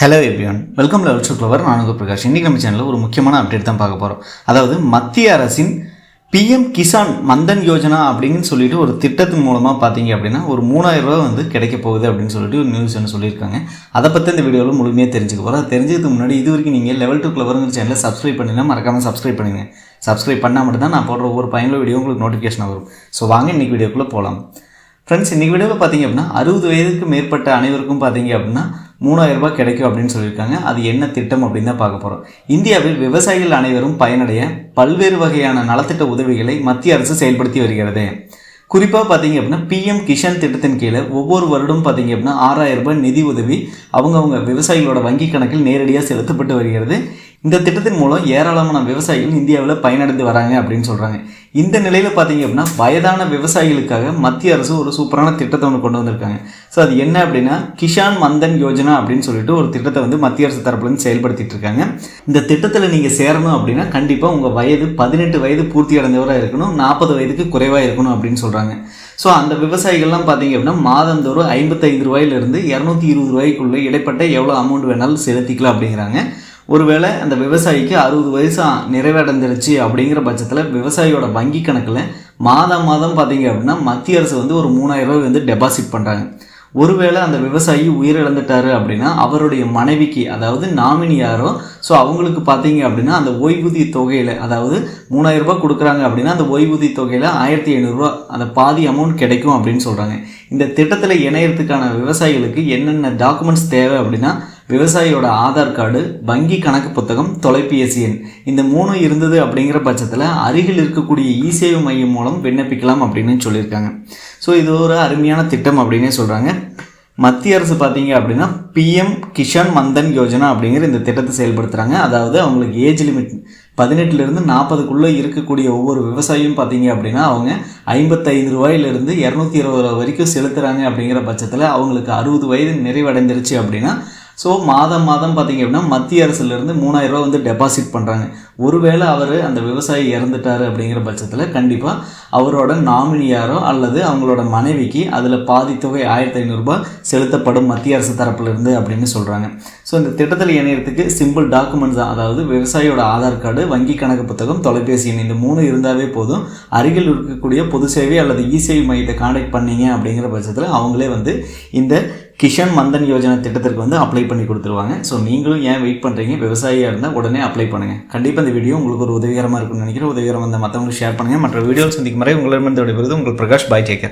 Hello everyone welcome level to flower Prakash. இன்றைக்கி நம்ம சேனலில் ஒரு முக்கியமான அப்டேட் தான் பார்க்க போகிறோம் அதாவது மத்திய அரசின் பிஎம் கிசான் மந்தன் யோஜனா அப்படின்னு சொல்லிட்டு ஒரு திட்டத்தின் மூலமாக பார்த்தீங்க அப்படின்னா ஒரு மூணாயிரம் ரூபாய் வந்து கிடைக்க போகுது அப்படின்னு சொல்லிட்டு ஒரு நியூஸ் ஒன்று சொல்லியிருக்காங்க. அதை பற்றி இந்த வீடியோவில் முழுமையாக தெரிஞ்சுக்க போகிறோம் அது தெரிஞ்சதுக்கு முன்னாடி இது வரைக்கும் நீங்கள் லெவல் டூ கிளவருங்கிற சேனலில் சப்ஸ்கிரைப் பண்ணினா மறக்காமல் சப்ஸ்கிரைப் பண்ணுங்க. சப்ஸ்கிரைப் பண்ணால் மட்டும் தான் நான் போடுற ஒவ்வொரு பயனுள்ள வீடியோ உங்களுக்கு நோட்டிஃபிகேஷன் வரும். ஸோ வாங்க இன்றைக்கி வீடியோக்குள்ளே போகலாம் ஃப்ரெண்ட்ஸ் இன்றைக்கி வீடியோவில் பார்த்தீங்க அப்படின்னா அறுபது வயதுக்கு மேற்பட்ட அனைவருக்கும் பார்த்தீங்க அப்படின்னா மூணாயிரம் ரூபாய் கிடைக்கும் அப்படின்னு சொல்லியிருக்காங்க. அது என்ன திட்டம் அப்படின்னு தான் பார்க்க போகிறோம் இந்தியாவில் விவசாயிகள் அனைவரும் பயனடைய பல்வேறு வகையான நலத்திட்ட உதவிகளை மத்திய அரசு செயல்படுத்தி வருகிறது. குறிப்பாக பார்த்தீங்க அப்படின்னா பிஎம் கிஷான் திட்டத்தின் கீழே ஒவ்வொரு வருடம் பார்த்தீங்க அப்படின்னா ஆறாயிரம் ரூபாய் நிதி உதவி அவங்கவுங்க விவசாயிகளோட வங்கி கணக்கில் நேரடியாக செலுத்தப்பட்டு வருகிறது. இந்த திட்டத்தின் மூலம் ஏராளமான விவசாயிகள் இந்தியாவில் பயனடைந்து வராங்க அப்படின்னு சொல்கிறாங்க இந்த நிலையில் பார்த்தீங்க அப்படின்னா வயதான விவசாயிகளுக்காக மத்திய அரசு ஒரு சூப்பரான திட்டத்தை ஒன்று கொண்டு வந்திருக்காங்க. ஸோ அது என்ன அப்படின்னா கிஷான் மந்தன் யோஜனா அப்படின்னு சொல்லிட்டு ஒரு திட்டத்தை வந்து மத்திய அரசு தரப்புலேருந்து செயல்படுத்திட்டு இருக்காங்க. இந்த திட்டத்தில் நீங்கள் சேரணும் அப்படின்னா கண்டிப்பாக உங்கள் வயது பதினெட்டு வயது பூர்த்தி அடைந்தவராக இருக்கணும் நாற்பது வயதுக்கு குறைவாக இருக்கணும் அப்படின்னு சொல்கிறாங்க ஸோ அந்த விவசாயிகள்லாம் பார்த்தீங்க அப்படின்னா மாதந்தோறும் ஐம்பத்தைந்து ரூபாயிலிருந்து இரநூத்தி இருபது ரூபாய்க்குள்ளே இடைப்பட்ட எவ்வளோ அமௌண்ட் வேணாலும் செலுத்திக்கலாம் அப்படிங்கிறாங்க. ஒருவேளை அந்த விவசாயிக்கு அறுபது வயசு நிறைவடைந்துருச்சு அப்படிங்கிற பட்சத்தில் விவசாயியோட வங்கி கணக்கில் மாதம் மாதம் பார்த்தீங்க அப்படின்னா மத்திய அரசு வந்து ஒரு மூணாயிரம் ரூபாய் வந்து டெபாசிட் பண்ணுறாங்க ஒருவேளை அந்த விவசாயி உயிரிழந்துட்டாரு அப்படின்னா அவருடைய மனைவிக்கு அதாவது நாமினி யாரோ ஸோ அவங்களுக்கு பார்த்தீங்க அப்படின்னா அந்த ஓய்வூதிய தொகையில் அதாவது மூணாயிரம் ரூபாய் கொடுக்குறாங்க அப்படின்னா அந்த ஓய்வூதிய தொகையில் ஆயிரத்தி ஐநூறுரூவா அந்த பாதி அமௌண்ட் கிடைக்கும் அப்படின்னு சொல்கிறாங்க இந்த திட்டத்தில் இணையறதுக்கான விவசாயிகளுக்கு என்னென்ன டாக்குமெண்ட்ஸ் தேவை அப்படின்னா விவசாயியோட ஆதார் கார்டு வங்கி கணக்கு புத்தகம் தொலைபேசி எண். இந்த மூணு இருந்தது அப்படிங்கிற பட்சத்தில் அருகில் இருக்கக்கூடிய இ சேவை மையம் மூலம் விண்ணப்பிக்கலாம் அப்படின்னு சொல்லியிருக்காங்க. ஸோ இது ஒரு அருமையான திட்டம் அப்படின்னே சொல்கிறாங்க மத்திய அரசு பார்த்தீங்க அப்படின்னா பிஎம் கிஷான் மந்தன் யோஜனா அப்படிங்கிற இந்த திட்டத்தை செயல்படுத்துகிறாங்க அதாவது அவங்களுக்கு ஏஜ் லிமிட் பதினெட்டுலேருந்து நாற்பதுக்குள்ளே இருக்கக்கூடிய ஒவ்வொரு விவசாயியும் பார்த்தீங்க அப்படின்னா அவங்க ஐம்பத்தைந்து ரூபாயிலிருந்து இரநூத்தி இருபது ரூபா வரைக்கும் செலுத்துகிறாங்க அப்படிங்கிற பட்சத்தில் அவங்களுக்கு அறுபது வயது நிறைவடைந்துருச்சு அப்படின்னா ஸோ மாதம் மாதம் பார்த்தீங்க அப்படின்னா மத்திய அரசுலேருந்து மூணாயிரம் ரூபா வந்து டெபாசிட் பண்ணுறாங்க ஒருவேளை அவர் அந்த விவசாயி இறந்துட்டார் அப்படிங்கிற பட்சத்தில் கண்டிப்பாக அவரோட நாமினியாரோ அல்லது அவங்களோட மனைவிக்கு அதில் பாதித்தொகை ஆயிரத்தி ஐநூறுரூபா செலுத்தப்படும் மத்திய அரசு தரப்பிலிருந்து அப்படின்னு சொல்கிறாங்க ஸோ இந்த திட்டத்தில் இணையத்துக்கு சிம்பிள் டாக்குமெண்ட்ஸ் தான். அதாவது விவசாயியோட ஆதார் கார்டு வங்கி கணக்கு புத்தகம் தொலைபேசி எண் இந்த மூணு இருந்தாவே போதும். அருகில் இருக்கக்கூடிய பொது சேவை அல்லது இ சேவை மையத்தை காண்டாக்ட் பண்ணீங்க அப்படிங்கிற பட்சத்தில் அவங்களே வந்து இந்த கிஷன் மந்தன் யோஜனா திட்டத்திற்கு வந்து அப்ளை பண்ணி கொடுத்துருவாங்க. ஸோ நீங்களும் ஏன் வெயிட் பண்ணுறீங்க விவசாயியாக இருந்தால் உடனே அப்ளை பண்ணுங்கள் கண்டிப்பாக இந்த வீடியோ உங்களுக்கு ஒரு உதவிகரமாக இருக்கும்னு நினைக்கிறேன். உதவிகரம் இருந்தால் மற்றவங்களுக்கு ஷேர் பண்ணுங்கள் மற்ற வீடியோ சந்திக்கும் முறை உங்களிடமிருந்து விடைபெறுவது உங்கள் பிரகாஷ் பாய் டேக்கர்